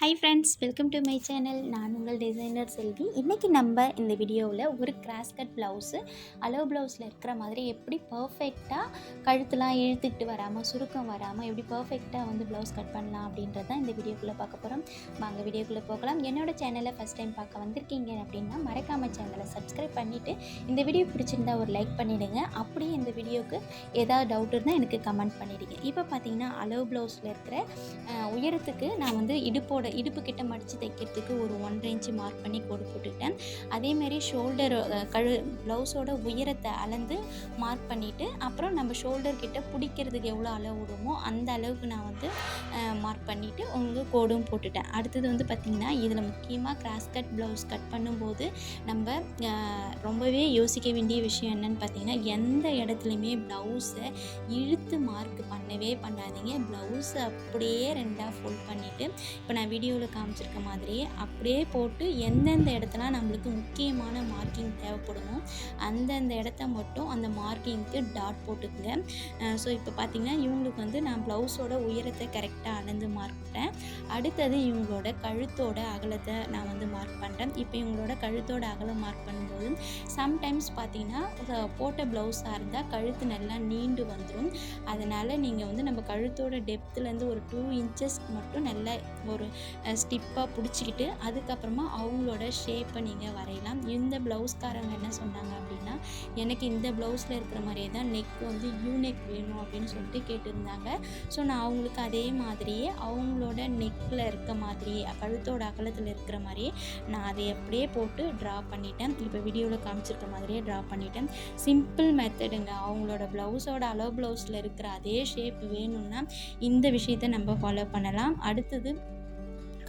Hi friends welcome to my channel நான் உங்கள் designer செல்வி. இன்றைக்கி நம்ம இந்த வீடியோவில் ஒரு கிராஸ் கட் ப்ளவுஸு அலோ ப்ளவுஸில் இருக்கிற மாதிரி எப்படி பர்ஃபெக்டாக கழுத்துலாம் இழுத்துக்கிட்டு வராமல் சுருக்கம் வராமல் எப்படி பர்ஃபெக்டாக வந்து ப்ளவுஸ் கட் பண்ணலாம் அப்படின்றது தான் இந்த வீடியோக்குள்ளே பார்க்க போகிறோம் வாங்க வீடியோக்குள்ளே போகலாம். என்னோடய சேனலை ஃபஸ்ட் டைம் பார்க்க வந்திருக்கீங்க அப்படின்னா மறக்காமல் சேனலை சப்ஸ்கிரைப் பண்ணிவிட்டு இந்த வீடியோ பிடிச்சிருந்தா ஒரு லைக் பண்ணிவிடுங்க அப்படியே இந்த வீடியோக்கு ஏதாவது டவுட் இருந்தால் எனக்கு கமெண்ட் பண்ணிவிடுங்க இப்போ பார்த்தீங்கன்னா அலோ ப்ளவுஸில் இருக்கிற உயரத்துக்கு நான் வந்து இடுப்போட இடுப்பு கிட்ட மடித்து தைக்கிறதுக்கு ஒரு ஒன்றரை இன்ச்சு மார்க் பண்ணி கோடு போட்டுட்டேன் அதேமாரி ஷோல்டர் கழு ப்ளவுஸோட உயரத்தை அளந்து மார்க் பண்ணிவிட்டு அப்புறம் நம்ம ஷோல்டர் கிட்ட பிடிக்கிறதுக்கு எவ்வளோ அளவு விடுமோ அந்த அளவுக்கு நான் வந்து மார்க் பண்ணிவிட்டு உங்களுக்கு கோடும் போட்டுட்டேன். அடுத்தது வந்து பார்த்திங்கன்னா இதில் முக்கியமாக கிராஸ் கட் ப்ளவுஸ் கட் பண்ணும்போது நம்ம ரொம்பவே யோசிக்க வேண்டிய விஷயம் என்னன்னு பார்த்தீங்கன்னா எந்த இடத்துலையுமே ப்ளவுஸை இழுத்து மார்க் பண்ணவே பண்ணாதீங்க. ப்ளவுஸை அப்படியே ரெண்டாக ஃபோல்ட் பண்ணிவிட்டு இப்போ நான் வீடியோவில் காமிச்சிருக்க மாதிரியே அப்படியே போட்டு எந்தெந்த இடத்துல நம்மளுக்கு முக்கியமான மார்க்கிங் தேவைப்படுமோ அந்தந்த இடத்த மட்டும் அந்த மார்க்கிங்க்கு டாட் போட்டுக்குங்க. ஸோ இப்போ பார்த்திங்கன்னா இவங்களுக்கு வந்து நான் ப்ளவுஸோட உயரத்தை கரெக்டாக அளந்து மார்க் பண்ணுறேன் அடுத்தது இவங்களோட கழுத்தோட அகலத்தை நான் வந்து மார்க் பண்ணுறேன் இப்போ இவங்களோட கழுத்தோட அகலம் மார்க் பண்ணும்போது சம்டைம்ஸ் பார்த்தீங்கன்னா போட்ட ப்ளவுஸாக இருந்தால் கழுத்து நல்லா நீண்டு வந்துடும் அதனால் நீங்கள் வந்து நம்ம கழுத்தோட டெப்த்துலேருந்து ஒரு டூ இன்ச்சஸ் மட்டும் நல்லா ஒரு ஸ்டிப்பாக பிடிச்சிக்கிட்டு அதுக்கப்புறமா அவங்களோட ஷேப்பை நீங்கள் வரையலாம். இந்த ப்ளவுஸ்காரங்க என்ன சொன்னாங்க அப்படின்னா எனக்கு இந்த ப்ளவுஸில் இருக்கிற மாதிரியே தான் நெக் வந்து யூ நெக் வேணும் அப்படின்னு சொல்லிட்டு கேட்டிருந்தாங்க. ஸோ நான் அவங்களுக்கு அதே மாதிரியே அவங்களோட நெக்கில் இருக்க மாதிரியே கழுத்தோட அகலத்தில் இருக்கிற மாதிரியே நான் அதை அப்படியே போட்டு ட்ரா பண்ணிட்டேன். இப்போ வீடியோவில் காமிச்சிருக்க மாதிரியே ட்ரா பண்ணிட்டேன். சிம்பிள் மெத்தடுங்க அவங்களோட ப்ளவுஸோட அளவு ப்ளவுஸில் இருக்கிற அதே ஷேப் வேணும்னா இந்த விஷயத்தை நம்ம ஃபாலோ பண்ணலாம். அடுத்தது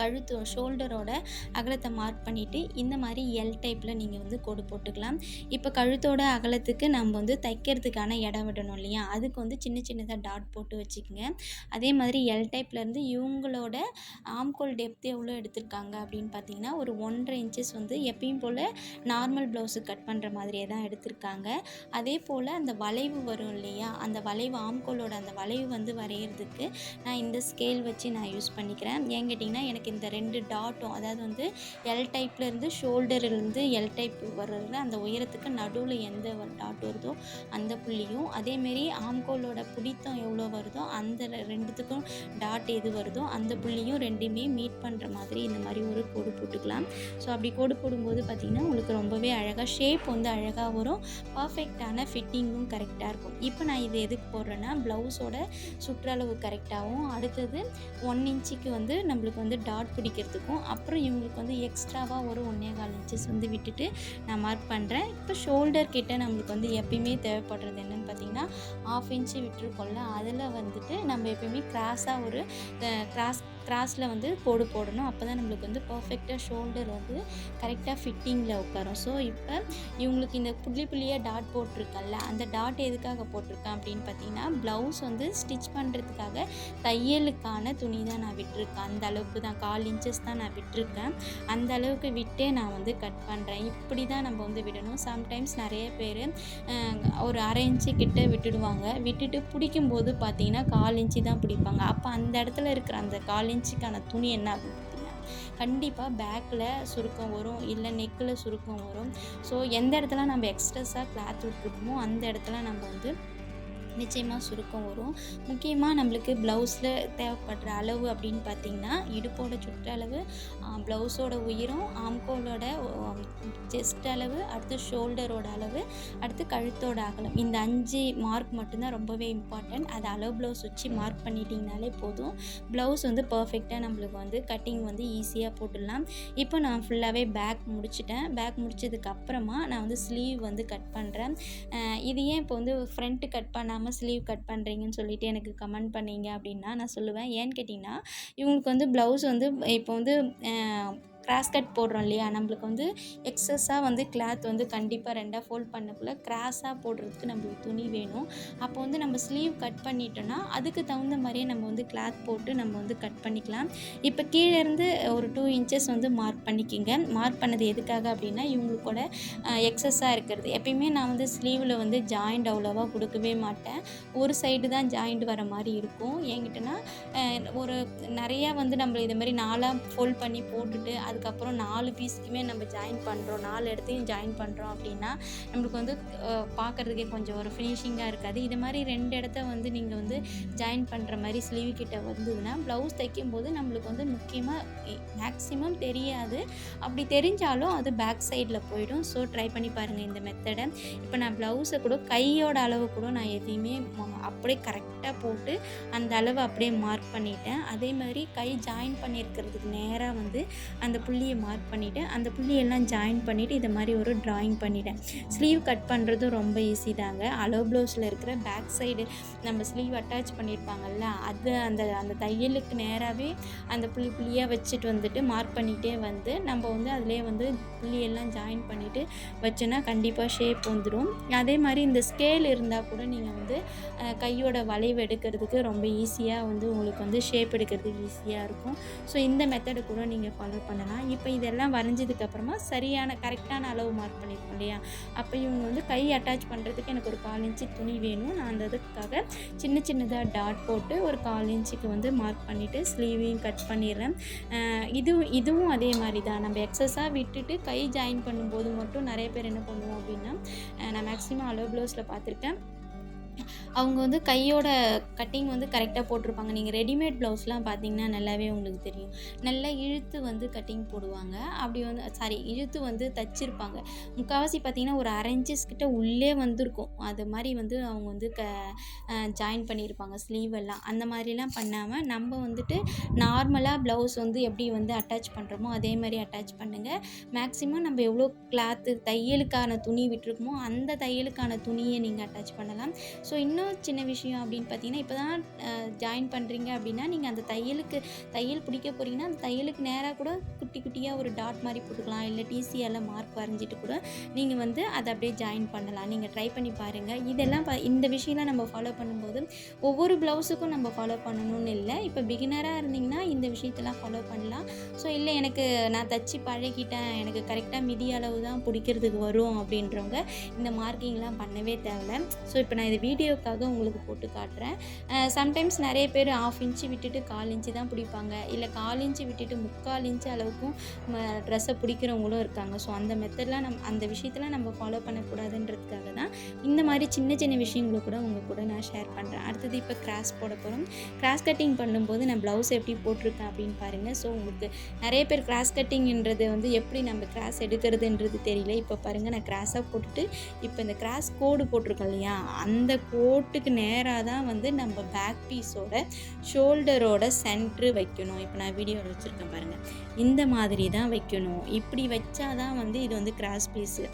கழுத்து ஷோல்டரோட அகலத்தை மார்க் பண்ணிவிட்டு இந்த மாதிரி எல் டைப்பில் நீங்கள் வந்து கோடு போட்டுக்கலாம். இப்போ கழுத்தோட அகலத்துக்கு நம்ம வந்து தைக்கிறதுக்கான இடம் விடணும் இல்லையா? அதுக்கு வந்து சின்ன சின்னதாக டாட் போட்டு வச்சுக்கோங்க. அதே மாதிரி எல் டைப்லேருந்து இவங்களோட ஆம்கோல் டெப்த் எவ்வளோ எடுத்திருக்காங்க அப்படின்னு பார்த்தீங்கன்னா ஒரு ஒன்றரை இன்ச்சஸ் வந்து எப்பயும் போல் நார்மல் ப்ளவுஸு கட் பண்ணுற மாதிரியே தான் எடுத்திருக்காங்க. அதே போல் அந்த வளைவு வரும் இல்லையா? அந்த வளைவு ஆம்கோலோட அந்த வளைவு வந்து வரைகிறதுக்கு நான் இந்த ஸ்கேல் வச்சு நான் யூஸ் பண்ணிக்கிறேன். ஏன் கேட்டிங்கன்னா எனக்கு இந்த ரெண்டு டாட்டும் அதாவது வந்து எல் டைப்லேருந்து ஷோல்டர்லேருந்து எல் டைப் வர்றதுல அந்த உயரத்துக்கு நடுவில் எந்த டாட் வருதோ அந்த புள்ளியும் அதேமாரி ஆம்கோலோட பிடித்தம் எவ்வளோ வருதோ அந்த ரெண்டுத்துக்கும் டாட் எது வருதோ அந்த புள்ளியும் ரெண்டுமே மீட் பண்ணுற மாதிரி இந்த மாதிரி ஒரு கோடு போட்டுக்கலாம். ஸோ அப்படி கோடு போடும்போது பார்த்திங்கன்னா உங்களுக்கு ரொம்பவே அழகாக ஷேப் வந்து அழகாக வரும். பர்ஃபெக்டான ஃபிட்டிங்கும் கரெக்டாக இருக்கும். இப்போ நான் இது எதுக்கு போடுறேன்னா ப்ளவுஸோட சுற்றளவு கரெக்டாகவும் அடுத்தது ஒன் இன்ச்சுக்கு வந்து நம்மளுக்கு வந்து டாட் பிடிக்கிறதுக்கும் அப்புறம் இவங்களுக்கு வந்து எக்ஸ்ட்ராவாக ஒரு ஒன்றே கால் இன்ச்சஸ் வந்து விட்டுட்டு நான் மார்க் பண்ணுறேன் இப்போ ஷோல்டர் கிட்டே நம்மளுக்கு வந்து எப்பயுமே தேவைப்படுறது என்னன்னு பார்த்தீங்கன்னா ஆஃப் இன்ச்சு விட்டுருக்கோம்ல அதில் வந்துட்டு நம்ம எப்பயுமே கிராஸாக ஒரு கிராஸ் கிராஸில் வந்து கோடு போடணும். அப்போ தான் நம்மளுக்கு வந்து பர்ஃபெக்டாக ஷோல்டர் வந்து கரெக்டாக ஃபிட்டிங்கில் உட்காரும். ஸோ இப்போ இவங்களுக்கு இந்த புள்ளி புள்ளியாக டாட் போட்டிருக்கல்ல அந்த டாட் எதுக்காக போட்டிருக்கேன் அப்படின்னு பார்த்தீங்கன்னா ப்ளவுஸ் வந்து ஸ்டிச் பண்ணுறதுக்காக தையலுக்கான துணி தான் நான் விட்டிருக்கேன். அந்த அளவுக்கு தான் கால் இன்ச்சஸ் தான் நான் விட்டுருக்கேன். அந்த அளவுக்கு விட் நான் வந்து கட் பண்ணுறேன் இப்படி தான் நம்ம வந்து விடணும். சம்டைம்ஸ் நிறைய பேர் ஒரு அரை இன்ச்சு கிட்ட விட்டுடுவாங்க. விட்டுட்டு பிடிக்கும்போது பார்த்தீங்கன்னா கால் இன்ச்சு தான் பிடிப்பாங்க. அப்போ அந்த இடத்துல இருக்கிற அந்த கால் இன்ச்சுக்கான துணி என்ன ஆகும் கண்டிப்பாக பேக்கில் சுருக்கம் வரும். இல்லை நெக்கில் சுருக்கம் வரும். ஸோ எந்த இடத்துல நம்ம எக்ஸ்ட்ரஸாக கிளாத் விட்டுருக்கோமோ அந்த இடத்துல நம்ம வந்து நிச்சயமாக சுருக்கம் வரும். முக்கியமாக நம்மளுக்கு ப்ளவுஸில் தேவைப்படுற அளவு அப்படின்னு பார்த்தீங்கன்னா இடுப்போட சுற்றளவு ப்ளவுஸோட உயரம் ஆம்கோலோட செஸ்ட் அளவு அடுத்து ஷோல்டரோட அளவு அடுத்து கழுத்தோட அகலம். இந்த அஞ்சு மார்க் மட்டும்தான் ரொம்பவே இம்பார்ட்டன்ட் அது அளவு ப்ளவுஸ் வச்சு மார்க் பண்ணிட்டீங்கனாலே போதும். ப்ளவுஸ் வந்து பர்ஃபெக்டாக நம்மளுக்கு வந்து கட்டிங் வந்து ஈஸியாக போட்டுடலாம். இப்போ நான் ஃபுல்லாகவே பேக் முடிச்சிட்டேன். பேக் முடிச்சதுக்கப்புறமா நான் வந்து ஸ்லீவ் வந்து கட் பண்ணுறேன் இது ஏன் இப்போ வந்து ஃப்ரண்ட்டு கட் பண்ணாமல் ஸ்லீவ் கட் பண்ணுறீங்கன்னு சொல்லிட்டு எனக்கு கமெண்ட் பண்ணீங்க அப்படின்னா நான் சொல்லுவேன். ஏன்னு கேட்டிங்கன்னா இவங்களுக்கு வந்து ப்ளவுஸ் வந்து இப்போ வந்து கிராஸ் கட் போடுறோம் இல்லையா? நம்மளுக்கு வந்து எக்ஸஸாக வந்து கிளாத் வந்து கண்டிப்பாக ரெண்டாக ஃபோல்ட் பண்ணக்குள்ளே கிராஸாக போடுறதுக்கு நம்மளுக்கு துணி வேணும். அப்போ வந்து நம்ம ஸ்லீவ் கட் பண்ணிட்டோன்னா அதுக்கு தகுந்த மாதிரியே நம்ம வந்து கிளாத் போட்டு நம்ம வந்து கட் பண்ணிக்கலாம். இப்போ கீழே இருந்து ஒரு டூ இன்ச்சஸ் வந்து மார்க் பண்ணிக்கிங்க. மார்க் பண்ணது எதுக்காக அப்படின்னா இவங்களுக்கோட எக்ஸஸாக இருக்கிறது. எப்பயுமே நான் வந்து ஸ்லீவில் வந்து ஜாயிண்ட் அவ்வளோவா கொடுக்கவே மாட்டேன். ஒரு சைடு தான் ஜாயிண்ட் வர மாதிரி இருக்கும். என்கிட்டனா ஒரு நிறையா வந்து நம்ம இது மாதிரி நாளாக ஃபோல்ட் பண்ணி போட்டுட்டு அதுக்கப்புறம் நாலு பீஸ்க்குமே நம்ம ஜாயின் பண்ணுறோம் நாலு இடத்தையும் ஜாயின் பண்ணுறோம் அப்படின்னா நம்மளுக்கு வந்து பார்க்குறதுக்கே பார்க்கறதுக்கே கொஞ்சம் ஒரு ஃபினிஷிங்காக இருக்காது. இது மாதிரி ரெண்டு இடத்த வந்து நீங்கள் வந்து ஜாயின் பண்ணுற மாதிரி ஸ்லீவ் கிட்ட வந்ததுன்னா ப்ளவுஸ் தைக்கும்போது நம்மளுக்கு வந்து முக்கியமாக மேக்ஸிமம் தெரியாது. அப்படி தெரிஞ்சாலும் அது பேக் சைடில் போயிடும். ஸோ ட்ரை பண்ணி பாருங்கள் இந்த மெத்தடை இப்போ நான் ப்ளவுஸை கூட கையோட அளவு கூட நான் எதையுமே அப்படியே கரெக்டாக போட்டு அந்த அளவை அப்படியே மார்க் பண்ணிட்டேன். அதே மாதிரி கை ஜாயின் பண்ணியிருக்கிறதுக்கு நேராக வந்து அந்த புள்ளியை மார்க் பண்ணிவிட்டு அந்த புள்ளியெல்லாம் ஜாயின் பண்ணிவிட்டு இதை மாதிரி ஒரு ட்ராயிங் பண்ணிவிட்டேன் ஸ்லீவ் கட் பண்ணுறதும் ரொம்ப ஈஸி தாங்க. அலோ ப்ளவுஸில் இருக்கிற பேக் சைடு நம்ம ஸ்லீவ் அட்டாச் பண்ணியிருப்பாங்கல்ல அது அந்த அந்த தையலுக்கு நேராகவே அந்த புள்ளி புள்ளியாக வச்சுட்டு வந்துட்டு மார்க் பண்ணிகிட்டே வந்து நம்ம வந்து அதிலே வந்து புள்ளியெல்லாம் ஜாயின் பண்ணிவிட்டு வச்சோன்னா கண்டிப்பாக ஷேப் வந்துடும். அதே மாதிரி இந்த ஸ்கேல் இருந்தால் கூட நீங்கள் வந்து கையோட வளைவு எடுக்கிறதுக்கு ரொம்ப ஈஸியாக வந்து உங்களுக்கு வந்து ஷேப் எடுக்கிறதுக்கு ஈஸியாக இருக்கும். ஸோ இந்த மெத்தடை கூட நீங்கள் ஃபாலோ பண்ணலாம். இப்போ இதெல்லாம் வரைஞ்சதுக்கப்புறமா சரியான கரெக்டான அளவு மார்க் பண்ணியிருக்கோம் இல்லையா? அப்போ இவங்க வந்து கை அட்டாச் பண்ணுறதுக்கு எனக்கு ஒரு கால் இன்ச்சு துணி வேணும். நான் அந்த இதுக்காக சின்ன சின்னதாக டாட் போட்டு ஒரு கால் இன்ச்சுக்கு வந்து மார்க் பண்ணிவிட்டு ஸ்லீவையும் கட் பண்ணிடுறேன். இதுவும் இதுவும் அதே மாதிரி தான். நம்ம எக்ஸஸாக விட்டுட்டு கை ஜாயின் பண்ணும்போது மட்டும் நிறைய பேர் என்ன பண்ணுவோம் அப்படின்னா நான் மேக்ஸிமம் அளவு ப்ளவுஸில் பார்த்துருக்கேன். அவங்க வந்து கையோட கட்டிங் வந்து கரெக்டாக போட்டிருப்பாங்க. நீங்கள் ரெடிமேட் ப்ளவுஸ்லாம் பார்த்தீங்கன்னா நல்லாவே உங்களுக்கு தெரியும். நல்லா இழுத்து வந்து கட்டிங் போடுவாங்க. அப்படி வந்து சாரி இழுத்து வந்து தச்சிருப்பாங்க. முக்கால்வாசி பார்த்தீங்கன்னா ஒரு அரை கிட்ட உள்ளே வந்திருக்கும். அது மாதிரி வந்து அவங்க வந்து க ஜாயின் பண்ணியிருப்பாங்க ஸ்லீவ் எல்லாம். அந்த மாதிரிலாம் பண்ணாமல் நம்ம வந்துட்டு நார்மலாக ப்ளவுஸ் வந்து எப்படி வந்து அட்டாச் பண்ணுறோமோ அதே மாதிரி அட்டாச் பண்ணுங்கள் மேக்ஸிமம் நம்ம எவ்வளோ கிளாத்து தையலுக்கான துணி விட்டுருக்கோமோ அந்த தையலுக்கான துணியை நீங்கள் அட்டாச் பண்ணலாம். ஸோ இன்னும் சின்ன விஷயம் அப்படின்னு பார்த்தீங்கன்னா இப்போ தான் ஜாயின் பண்ணுறீங்க அப்படின்னா நீங்கள் அந்த தையலுக்கு தையல் பிடிக்க போகிறீங்கன்னா அந்த தையலுக்கு நேராக கூட குட்டி குட்டியாக ஒரு டாட் மாதிரி போட்டுக்கலாம். இல்லை டிசியால் மார்க் வரைஞ்சிட்டு கூட நீங்கள் வந்து அதை அப்படியே ஜாயின் பண்ணலாம். நீங்கள் ட்ரை பண்ணி பாருங்கள் இதெல்லாம் ப இந்த விஷயம்லாம் நம்ம ஃபாலோ பண்ணும்போது ஒவ்வொரு ப்ளவுஸுக்கும் நம்ம ஃபாலோ பண்ணணும்னு இல்லை. இப்போ பிகினராக இருந்தீங்கன்னா இந்த விஷயத்தெல்லாம் ஃபாலோ பண்ணலாம். ஸோ இல்லை எனக்கு நான் தச்சு பழகிட்டேன். எனக்கு கரெக்டாக மிதி அளவு தான் பிடிக்கிறதுக்கு வரும் அப்படின்றவங்க இந்த மார்க்கிங்லாம் பண்ணவே தேவையில்ல. ஸோ இப்போ நான் இது அதுவும் உங்களுக்கு போட்டு காட்டுறேன். சம்டைம்ஸ் நிறைய பேர் ஆஃப் இன்ச்சு விட்டுட்டு கால் இன்ச்சு தான் பிடிப்பாங்க. இல்லை கால் இன்ச்சு விட்டுட்டு முக்கால் இன்ச்சு அளவுக்கும் ட்ரெஸ்ஸை பிடிக்கிறவங்களும் இருக்காங்க. ஸோ அந்த மெத்தட்லாம் நம் அந்த விஷயத்தெல்லாம் நம்ம ஃபாலோ பண்ணக்கூடாதுன்றதுக்காக தான் இந்த மாதிரி சின்ன சின்ன விஷயங்களை கூட உங்கள் கூட நான் ஷேர் பண்ணுறேன் அடுத்தது இப்போ கிராஸ் போட போகிறோம் கிராஸ் கட்டிங் பண்ணும்போது நான் ப்ளவுஸ் எப்படி போட்டிருக்கேன் அப்படின்னு பாருங்கள் ஸோ உங்களுக்கு நிறைய பேர் கிராஸ் கட்டிங்ன்றது வந்து எப்படி நம்ம கிராஸ் எடுக்கிறதுன்றது தெரியல. இப்போ பாருங்கள் நான் கிராஸாக போட்டுட்டு இப்போ இந்த கிராஸ் கோடு போட்டிருக்கோம் இல்லையா? அந்த கோட்டுக்கு நேராக தான் வந்து நம்ம பேக் பீஸோட ஷோல்டரோட சென்ட்ரு வைக்கணும். இப்போ நான் வீடியோவில் வச்சுருக்கேன் பாருங்கள் இந்த மாதிரி தான் வைக்கணும். இப்படி வச்சா தான் வந்து இது வந்து கிராஸ் பீஸு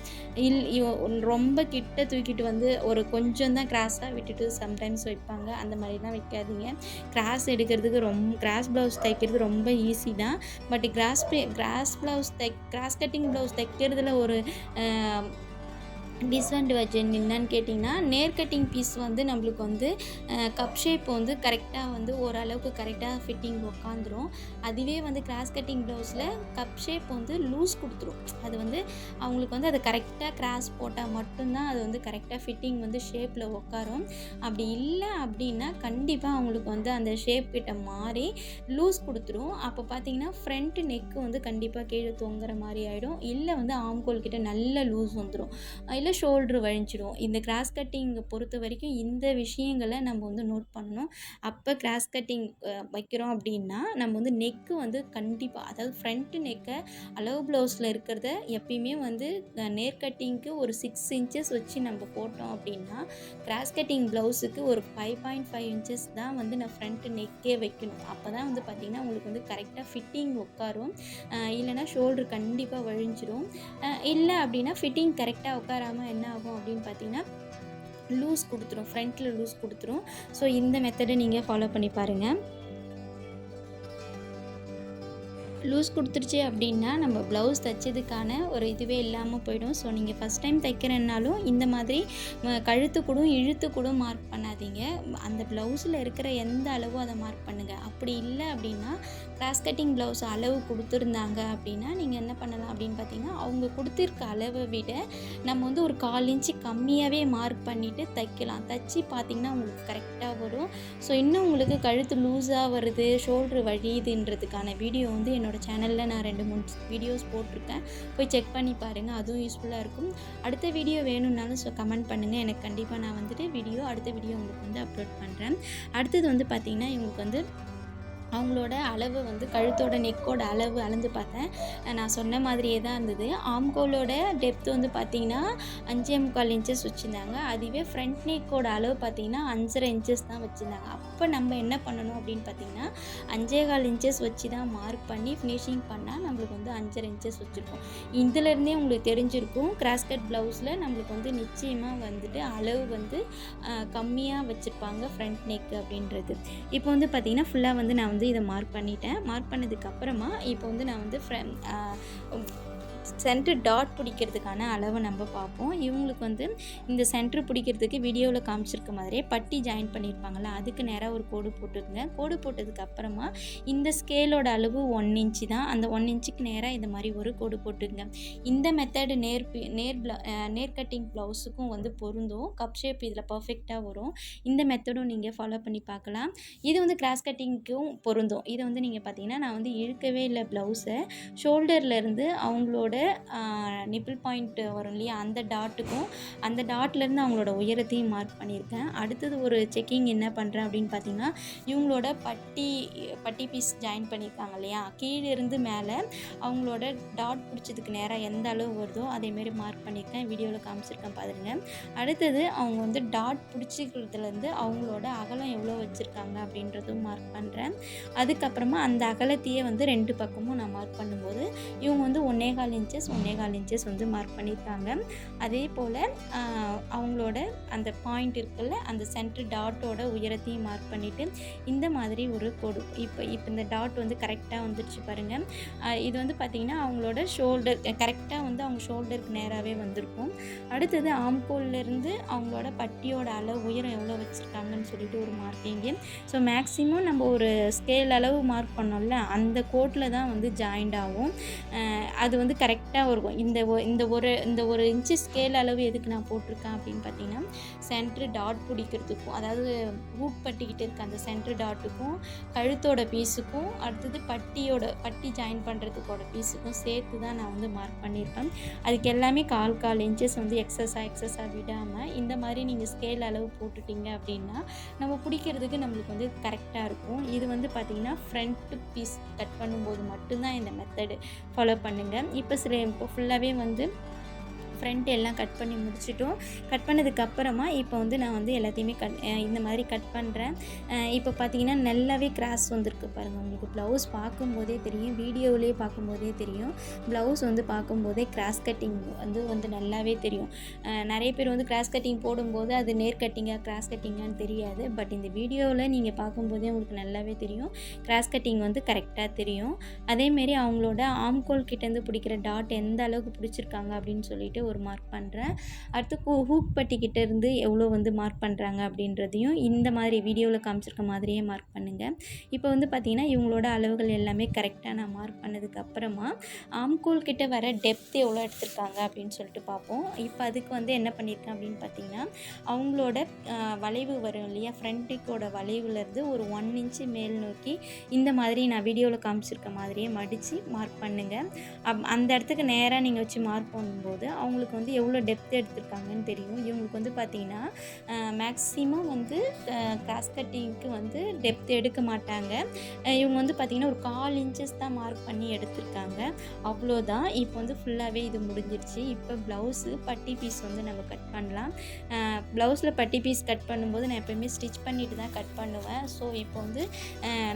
இல் ரொம்ப கிட்ட தூக்கிட்டு வந்து ஒரு கொஞ்சம் தான் கிராஸாக விட்டுட்டு சம்டைம்ஸ் வைப்பாங்க. அந்த மாதிரிலாம் வைக்காதீங்க. கிராஸ் எடுக்கிறதுக்கு ரொம்ப கிராஸ் ப்ளவுஸ் தைக்கிறது ரொம்ப ஈஸி தான். பட் கிராஸ் கிராஸ் ப்ளவுஸ் தை கிராஸ் கட்டிங் ப்ளவுஸ் தைக்கிறதுல ஒரு டிஸ்அட்வான்டேஜ் என்னன்னு கேட்டிங்கன்னா நேர் கட்டிங் பீஸ் வந்து நம்மளுக்கு வந்து கப் ஷேப் வந்து கரெக்டாக வந்து ஓரளவுக்கு கரெக்டாக ஃபிட்டிங் உக்காந்துரும். அதுவே வந்து கிராஸ் கட்டிங் ப்ளவுஸில் கப் ஷேப் வந்து லூஸ் கொடுத்துரும். அது வந்து அவங்களுக்கு வந்து அதை கரெக்டாக கிராஸ் போட்டால் மட்டும்தான் அது வந்து கரெக்டாக ஃபிட்டிங் வந்து ஷேப்பில் உட்காரும் அப்படி இல்லை அப்படின்னா கண்டிப்பாக அவங்களுக்கு வந்து அந்த ஷேப் கிட்ட மாறி லூஸ் கொடுத்துரும். அப்போ பார்த்தீங்கன்னா ஃப்ரண்ட் நெக்கு வந்து கண்டிப்பாக கீழே தொங்குற மாதிரி ஆகிடும் இல்லை வந்து ஆம்கோல் கிட்ட நல்ல லூஸ் வந்துடும் இல்லை ஷோல்ட்ரு வழிஞ்சிடும் இந்த கிராஸ் கட்டிங்கை பொறுத்த வரைக்கும் இந்த விஷயங்களை நம்ம வந்து நோட் பண்ணணும். அப்போ கிராஸ் கட்டிங் வைக்கிறோம் அப்படின்னா நம்ம வந்து நெக்கு வந்து கண்டிப்பாக அதாவது ஃப்ரண்ட்டு நெக்கை அளவு ப்ளவுஸில் இருக்கிறத எப்பயுமே வந்து நேர் கட்டிங்க்கு ஒரு சிக்ஸ் இன்ச்சஸ் வச்சு நம்ம போட்டோம் அப்படின்னா கிராஸ் கட்டிங் ப்ளவுஸுக்கு ஒரு ஃபைவ் பாயிண்ட் ஃபைவ் இன்ச்சஸ் தான் வந்து நான் ஃப்ரண்ட்டு நெக்கே வைக்கணும். அப்போ தான் வந்து பார்த்திங்கன்னா உங்களுக்கு வந்து கரெக்டாக ஃபிட்டிங் உட்காரும். இல்லைனா இல்லைன்னா ஷோல்ட்ரு கண்டிப்பாக வழிஞ்சிரும். இல்லை அப்படின்னா ஃபிட்டிங் கரெக்டாக உட்காராம என்ன ஆகும் அப்படின்னு பார்த்தீங்கன்னா லூஸ் கொடுத்துரும். ஃப்ரண்ட்டில் லூஸ் கொடுத்துரும். ஸோ இந்த மெத்தடை நீங்கள் ஃபாலோ பண்ணி பாருங்கள் லூஸ் கொடுத்துருச்சு அப்படின்னா நம்ம ப்ளவுஸ் தைச்சதுக்கான ஒரு இதுவே இல்லாமல் போயிடும். ஸோ நீங்கள் ஃபஸ்ட் டைம் தைக்கிறேன்னாலும் இந்த மாதிரி கழுத்து கூட இழுத்து கூட மார்க் பண்ணாதீங்க. அந்த ப்ளவுஸில் இருக்கிற எந்த அளவோ அதை மார்க் பண்ணுங்கள் அப்படி இல்லை அப்படின்னா கிராஸ் கட்டிங் ப்ளவுஸ் அளவு கொடுத்துருந்தாங்க அப்படின்னா நீங்கள் என்ன பண்ணலாம் அப்படின்னு பார்த்தீங்கன்னா அவங்க கொடுத்துருக்க அளவை விட நம்ம வந்து ஒரு கால் இன்ச்சு கம்மியாகவே மார்க் பண்ணிவிட்டு தைக்கலாம். தைச்சி பார்த்தீங்கன்னா உங்களுக்கு கரெக்டாக வரும். ஸோ இன்னும் உங்களுக்கு கழுத்து லூஸாக வருது ஷோல்ட்ரு வழியுதுன்றதுக்கான வீடியோ வந்து என்னோடய சேனலில் நான் ரெண்டு மூணு வீடியோஸ் போட்டிருக்கேன். போய் செக் பண்ணி பாருங்கள் அதுவும் யூஸ்ஃபுல்லாக இருக்கும். அடுத்த வீடியோ வேணும்னாலும் ஸோ கமெண்ட் பண்ணுங்கள் எனக்கு கண்டிப்பாக நான் வந்துட்டு வீடியோ அடுத்த வீடியோ உங்களுக்கு வந்து அப்லோட் பண்ணுறேன் அடுத்தது வந்து பார்த்திங்கன்னா இவங்களுக்கு வந்து அவங்களோட அளவு வந்து கழுத்தோட நெக்கோட அளவு அளந்து பார்த்தேன். நான் சொன்ன மாதிரியே தான் இருந்தது. ஆம்கோலோட டெப்த் வந்து பார்த்திங்கன்னா அஞ்சே முக்கால் இன்ச்சஸ் வச்சுருந்தாங்க. அதுவே ஃப்ரண்ட் நெக்கோட அளவு பார்த்திங்கன்னா அஞ்சரை இன்ச்சஸ் தான் வச்சுருந்தாங்க. அப்போ நம்ம என்ன பண்ணணும் அப்படின்னு பார்த்திங்கன்னா அஞ்சே கால் இன்ச்சஸ் வச்சு தான் மார்க் பண்ணி ஃபினிஷிங் பண்ணால் நம்மளுக்கு வந்து அஞ்சரை இன்ச்சஸ் வச்சுருக்கோம். இதுலேருந்தே உங்களுக்கு தெரிஞ்சிருக்கும். கிராஸ்கட் ப்ளவுஸில் நம்மளுக்கு வந்து நிச்சயமாக வந்துட்டு அளவு வந்து கம்மியாக வச்சுருப்பாங்க ஃப்ரண்ட் நெக் அப்படின்றது. இப்போ வந்து பார்த்திங்கன்னா ஃபுல்லாக வந்து நான் வந்து இதை மார்க் பண்ணிட்டேன். மார்க் பண்ணதுக்கப்புறமா இப்போ வந்து நான் வந்து ஃப்ரெ சென்ட்ரு டாட் பிடிக்கிறதுக்கான அளவை நம்ம பார்ப்போம். இவங்களுக்கு வந்து இந்த சென்ட்ரு பிடிக்கிறதுக்கு வீடியோவில் காமிச்சிருக்க மாதிரியே பட்டி ஜாயின் பண்ணியிருப்பாங்களா அதுக்கு நேராக ஒரு கோடு போட்டுருங்க கோடு போட்டதுக்கு அப்புறமா இந்த ஸ்கேலோட அளவு ஒன் இன்ச்சு தான். அந்த ஒன் இன்ச்சுக்கு நேராக இந்த மாதிரி ஒரு கோடு போட்டுருங்க இந்த மெத்தடு நேர் நேர் ப்ள நேர் கட்டிங் ப்ளவுஸுக்கும் வந்து பொருந்தும். கப் ஷேப் இதில் பர்ஃபெக்டாக வரும். இந்த மெத்தடும் நீங்கள் ஃபாலோ பண்ணி பார்க்கலாம். இது வந்து கிராஸ் கட்டிங்க்கும் பொருந்தும். இதை வந்து நீங்கள் பார்த்தீங்கன்னா நான் வந்து இழுக்கவே இல்லை ப்ளவுஸை ஷோல்டர்லேருந்து அவங்களோட நிப்பிள் பாயிண்ட் வரும் இல்லையா? அந்த டாட்டுக்கும் அந்த டாட்லேருந்து அவங்களோட உயரத்தையும் மார்க் பண்ணியிருக்கேன். அடுத்தது ஒரு செக்கிங் என்ன பண்ணுறேன் அப்படின்னு பார்த்தீங்கன்னா இவங்களோட பட்டி பட்டி பீஸ் ஜாயின் பண்ணியிருக்காங்க இல்லையா? கீழே இருந்து மேலே அவங்களோட டாட் பிடிச்சதுக்கு நேராக எந்த அளவு வருதோ அதேமாரி மார்க் பண்ணியிருக்கேன். வீடியோவில் காமிச்சிருக்கேன் பாருங்க. அடுத்தது அவங்க வந்து டாட் பிடிச்சிக்கிறதுலேருந்து அவங்களோட அகலம் எவ்வளோ வச்சுருக்காங்க அப்படின்றதும் மார்க் பண்ணுறேன் அதுக்கப்புறமா அந்த அகலத்தையே வந்து ரெண்டு பக்கமும் நான் மார்க் பண்ணும்போது இவங்க வந்து ஒன்னே கால் இன்ச்சஸ் ஒன்னே கால் இன்ச்சஸ் வந்து மார்க் பண்ணியிருக்காங்க. அதே போல் அவங்களோட அந்த பாயிண்ட் இருக்குல்ல அந்த சென்டர் டாட்டோட உயரத்தையும் மார்க் பண்ணிவிட்டு இந்த மாதிரி ஒரு கொடு இப்போ இப்போ இந்த டாட் வந்து கரெக்டாக வந்துருச்சு பாருங்கள் இது வந்து பார்த்திங்கன்னா அவங்களோட ஷோல்டர் கரெக்டாக வந்து அவங்க ஷோல்டருக்கு நேராகவே வந்திருக்கும். அடுத்தது ஆம்கோல்லேருந்து அவங்களோட பட்டியோட அளவு உயரம் எவ்வளோ வச்சுருக்காங்கன்னு சொல்லிட்டு ஒரு மார்க்கிங்கு ஸோ மேக்ஸிமம் நம்ம ஒரு ஸ்கேல் அளவு மார்க் பண்ணோம்ல அந்த கோட்டில் தான் வந்து ஜாயிண்ட் ஆகும். அது அது வந்து கரெக்டாக இருக்கும் இந்த ஒ- இந்த ஒரு இந்த ஒரு இன்ச்சு ஸ்கேல் அளவு எதுக்கு நான் போட்டிருக்கேன் அப்படின்னு பார்த்தீங்கன்னா சென்ட்ரு டாட் பிடிக்கிறதுக்கும் அதாவது ஹூக் பட்டிக்கிட்டு இருக்க அந்த சென்ட்ரு டாட்டுக்கும் கழுத்தோட பீஸுக்கும் அடுத்தது பட்டியோட பட்டி ஜாயின் பண்ணுறதுக்கோட பீஸுக்கும் சேர்த்து தான் நான் வந்து மார்க் பண்ணியிருப்பேன் அதுக்கு எல்லாமே கால் கால் இன்ச்சஸ் வந்து எக்ஸஸாக எக்ஸஸாக விடாமல் இந்த மாதிரி நீங்கள் ஸ்கேல் அளவு போட்டுட்டீங்க அப்படின்னா நம்ம பிடிக்கிறதுக்கு நம்மளுக்கு வந்து கரெக்டாக இருக்கும். இது வந்து பார்த்திங்கன்னா ஃப்ரண்ட் பீஸ் கட் பண்ணும்போது மட்டும்தான் இந்த மெத்தடு ஃபாலோ பண்ணுங்கள் இப்போ சில இப்போ ஃபுல்லாகவே வந்து ஃப்ரண்ட் எல்லாம் கட் பண்ணி முடிச்சிட்டோம். கட் பண்ணதுக்கப்புறமா இப்போ வந்து நான் வந்து எல்லாத்தையுமே கட் இந்த மாதிரி கட் பண்ணுறேன் இப்போ பார்த்தீங்கன்னா நல்லாவே கிராஸ் வந்திருக்கு பாருங்கள் உங்களுக்கு ப்ளவுஸ் பார்க்கும்போதே தெரியும் வீடியோவிலே பார்க்கும்போதே தெரியும். ப்ளவுஸ் வந்து பார்க்கும்போதே கிராஸ் கட்டிங் வந்து வந்து நல்லாவே தெரியும். நிறைய பேர் வந்து கிராஸ் கட்டிங் போடும்போது அது நேர் கட்டிங்காக கிராஸ் கட்டிங்கான்னு தெரியாது. பட் இந்த வீடியோவில் நீங்கள் பார்க்கும்போதே உங்களுக்கு நல்லாவே தெரியும். கிராஸ் கட்டிங் வந்து கரெக்டாக தெரியும். அதேமாரி அவங்களோட ஆம்கோல் கிட்டேருந்து பிடிக்கிற டாட் எந்த அளவுக்கு பிடிச்சிருக்காங்க அப்படின்னு சொல்லிட்டு ஒரு மார்க் பண்ணுறேன் அடுத்து கூ ஹூக் இருந்து எவ்வளோ வந்து மார்க் பண்ணுறாங்க அப்படின்றதையும் இந்த மாதிரி வீடியோவில் காமிச்சிருக்க மாதிரியே மார்க் பண்ணுங்கள் இப்போ வந்து பார்த்திங்கன்னா இவங்களோட அளவுகள் எல்லாமே கரெக்டாக நான் மார்க் பண்ணதுக்கப்புறமா ஆம்கோல் கிட்ட வர டெப்த் எவ்வளோ எடுத்திருக்காங்க அப்படின்னு சொல்லிட்டு பார்ப்போம். இப்போ அதுக்கு வந்து என்ன பண்ணியிருக்கேன் அப்படின்னு பார்த்தீங்கன்னா அவங்களோட வளைவு வரும் இல்லையா? ஃப்ரண்ட்டுக்கோட வளைவுலேருந்து ஒரு ஒன் இன்ச்சு மேல் நோக்கி இந்த மாதிரி நான் வீடியோவில் காமிச்சிருக்க மாதிரியே மடித்து மார்க் பண்ணுங்கள் அப் அந்த இடத்துக்கு நேராக நீங்கள் வச்சு மார்க் பண்ணும்போது அவங்களுக்கு வந்து எவ்வளோ டெப்த் எடுத்திருக்காங்கன்னு தெரியும். இவங்களுக்கு வந்து பார்த்திங்கன்னா மேக்ஸிமம் வந்து கிராஸ் கட்டிங்க்கு வந்து டெப்த் எடுக்க மாட்டாங்க. இவங்க வந்து பார்த்திங்கன்னா ஒரு கால் இன்ச்சஸ் தான் மார்க் பண்ணி எடுத்திருக்காங்க. அவ்வளோதான். இப்போ வந்து ஃபுல்லாகவே இது முடிஞ்சிருச்சு. இப்போ ப்ளவுஸு பட்டி பீஸ் வந்து நம்ம கட் பண்ணலாம். ப்ளவுஸில் பட்டி பீஸ் கட் பண்ணும்போது நான் எப்போயுமே ஸ்டிச் பண்ணிட்டு தான் கட் பண்ணுவேன். ஸோ இப்போ வந்து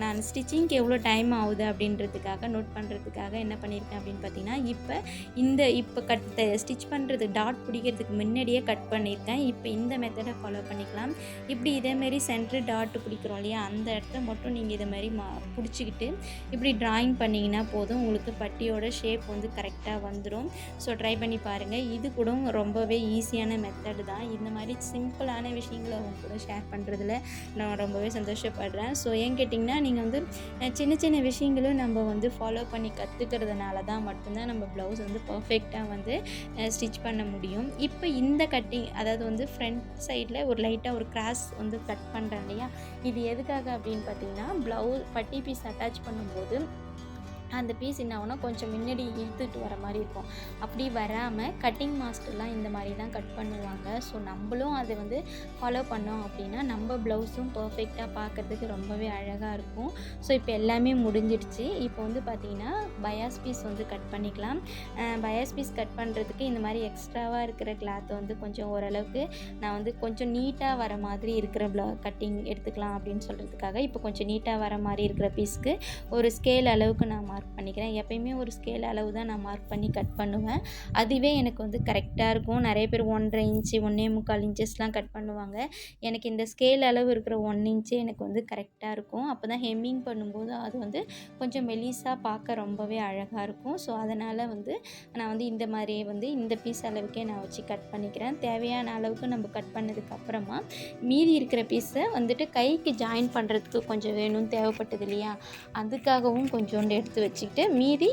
நான் ஸ்டிச்சிங்க்கு எவ்வளோ டைம் ஆகுது அப்படின்றதுக்காக நோட் பண்ணுறதுக்காக என்ன பண்ணியிருக்கேன் அப்படின்னு பார்த்தீங்கன்னா இப்போ இந்த இப்போ கட் ஸ்டிச் பண்ணுறது டாட் பிடிக்கிறதுக்கு முன்னாடியே கட் பண்ணியிருக்கேன். இப்போ இந்த மெத்தடை ஃபாலோ பண்ணிக்கலாம். இப்படி இதேமாரி சென்ட்ரு டாட் பிடிக்கிறோம் இல்லையா? அந்த இடத்த மட்டும் நீங்கள் இதை மாதிரி மா பிடிச்சிக்கிட்டு இப்படி ட்ராயிங் பண்ணிங்கன்னா போதும். உங்களுக்கு பட்டியோட ஷேப் வந்து கரெக்டாக வந்துடும் ஸோ ட்ரை பண்ணி பாருங்கள் இது கூட ரொம்பவே ஈஸியான மெத்தடு தான். இந்த மாதிரி சிம்பிளான விஷயங்களை அவங்க கூட ஷேர் பண்ணுறதுல நான் ரொம்பவே சந்தோஷப்படுறேன். ஸோ ஏன் கேட்டிங்கன்னா நீங்கள் வந்து சின்ன சின்ன விஷயங்களும் நம்ம வந்து ஃபாலோ பண்ணி கற்றுக்கிறதுனால தான் மட்டும்தான் நம்ம ப்ளவுஸ் வந்து பர்ஃபெக்டாக வந்து ஸ்டிச் பண்ண முடியும். இப்போ இந்த கட்டிங் அதாவது வந்து ஃப்ரண்ட் சைடில் ஒரு லைட்டாக ஒரு கிராஸ் வந்து கட் பண்ணுறேன் இல்லையா? இது எதுக்காக அப்படின்னு பார்த்தீங்கன்னா ப்ளவுஸ் பட்டி பீஸ் அட்டாச் பண்ணும்போது அந்த பீஸ் என்ன ஆகும்னா கொஞ்சம் முன்னாடி இழுத்துட்டு வர மாதிரி இருக்கும். அப்படி வராமல் கட்டிங் மாஸ்டர்லாம் இந்த மாதிரி தான் கட் பண்ணுவாங்க. ஸோ நம்மளும் அதை வந்து ஃபாலோ பண்ணோம் அப்படின்னா நம்ம ப்ளவுஸும் பர்ஃபெக்டாக பார்க்குறதுக்கு ரொம்பவே அழகாக இருக்கும். ஸோ இப்போ எல்லாமே முடிஞ்சிடுச்சு. இப்போ வந்து பார்த்திங்கன்னா பயாஸ் பீஸ் வந்து கட் பண்ணிக்கலாம். பயாஸ் பீஸ் கட் பண்ணுறதுக்கு இந்த மாதிரி எக்ஸ்ட்ராவாக இருக்கிற கிளாத்தை வந்து கொஞ்சம் ஓரளவுக்கு நான் வந்து கொஞ்சம் நீட்டாக வர மாதிரி இருக்கிற ப்ள கட்டிங் எடுத்துக்கலாம் அப்படின்னு சொல்கிறதுக்காக இப்போ கொஞ்சம் நீட்டாக வர மாதிரி இருக்கிற பீஸ்க்கு ஒரு ஸ்கேல் அளவுக்கு நான் மார்க் பண்ணிக்கிறேன். எப்பயுமே ஒரு ஸ்கேல் அளவு தான் நான் மார்க் பண்ணி கட் பண்ணுவேன். அதுவே எனக்கு வந்து கரெக்டாக இருக்கும். நிறைய பேர் ஒன்றரை இன்ச்சு ஒன்றே முக்கால் இன்ச்சஸ்லாம் கட் பண்ணுவாங்க. எனக்கு இந்த ஸ்கேல் அளவு இருக்கிற ஒன் இன்ச்சே எனக்கு வந்து கரெக்டாக இருக்கும். அப்போ தான் ஹெம்மிங் பண்ணும்போது அது வந்து கொஞ்சம் மெலிசாக பார்க்க ரொம்பவே அழகாக இருக்கும். ஸோ அதனால் வந்து நான் வந்து இந்த மாதிரியே வந்து இந்த பீஸ் அளவுக்கே நான் வச்சு கட் பண்ணிக்கிறேன். தேவையான அளவுக்கு நம்ம கட் பண்ணதுக்கு அப்புறமா மீதி இருக்கிற பீஸை வந்துட்டு கைக்கு ஜாயின் பண்ணுறதுக்கு கொஞ்சம் வேணும்னு தேவைப்பட்டது இல்லையா? அதுக்காகவும் கொஞ்சோண்டு எடுத்து வச்சுக்கிட்டு மீதி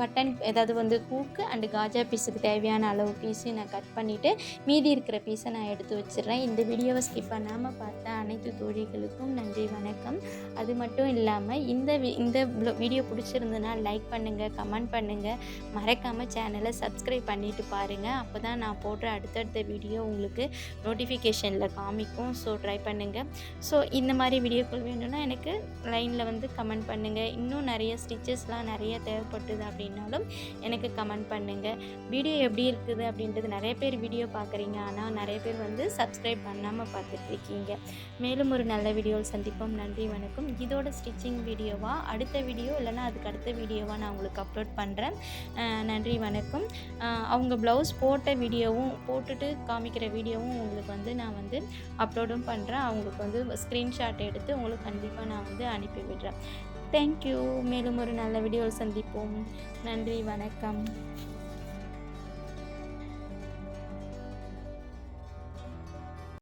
பட்டன் ஏதாவது வந்து ஹூக்கு அண்டு காஜா பீஸுக்கு தேவையான அளவு பீஸையும் நான் கட் பண்ணிவிட்டு மீதி இருக்கிற பீஸை நான் எடுத்து வச்சிடுறேன். இந்த வீடியோவை ஸ்கிப் பண்ணாமல் பார்த்த அனைத்து தோழிகளுக்கும் நன்றி வணக்கம். அது மட்டும் இல்லாமல் இந்த இந்த வீடியோ பிடிச்சிருந்ததுன்னா லைக் பண்ணுங்கள் கமெண்ட் பண்ணுங்கள் மறக்காமல் சேனலை சப்ஸ்கிரைப் பண்ணிவிட்டு பாருங்கள் அப்போ தான் நான் போடுற அடுத்தடுத்த வீடியோ உங்களுக்கு நோட்டிஃபிகேஷனில் காமிக்கும். ஸோ ட்ரை பண்ணுங்கள் ஸோ இந்த மாதிரி வீடியோக்கள் வேணும்னா எனக்கு லைனில் வந்து கமெண்ட் பண்ணுங்கள் இன்னும் நிறைய ஸ்டிச்சஸ்லாம் நிறைய தேவைப்பட்டுது அப்படின்னாலும் எனக்கு கமெண்ட் பண்ணுங்கள் வீடியோ எப்படி இருக்குது அப்படின்றது நிறைய பேர் வீடியோ பார்க்குறீங்க. ஆனால் நிறைய பேர் வந்து சப்ஸ்கிரைப் பண்ணாமல் பார்த்துட்ருக்கீங்க. மேலும் ஒரு நல்ல வீடியோவில் சந்திப்போம். நன்றி வணக்கம். இதோட ஸ்டிச்சிங் வீடியோவாக அடுத்த வீடியோ? இல்லைன்னா அதுக்கு அடுத்த வீடியோவாக நான் உங்களுக்கு அப்லோட் பண்ணுறேன் நன்றி வணக்கம். அவங்க ப்ளவுஸ் போட்ட வீடியோவும் போட்டுட்டு காமிக்கிற வீடியோவும் உங்களுக்கு வந்து நான் வந்து அப்லோடும் பண்ணுறேன் அவங்களுக்கு வந்து ஸ்க்ரீன்ஷாட் எடுத்து உங்களுக்கு கண்டிப்பாக நான் வந்து அனுப்பி விடுறேன். தேங்க்யூ மேலும் ஒரு நல்ல வீடியோவில் சந்திப்போம். நன்றி வணக்கம்.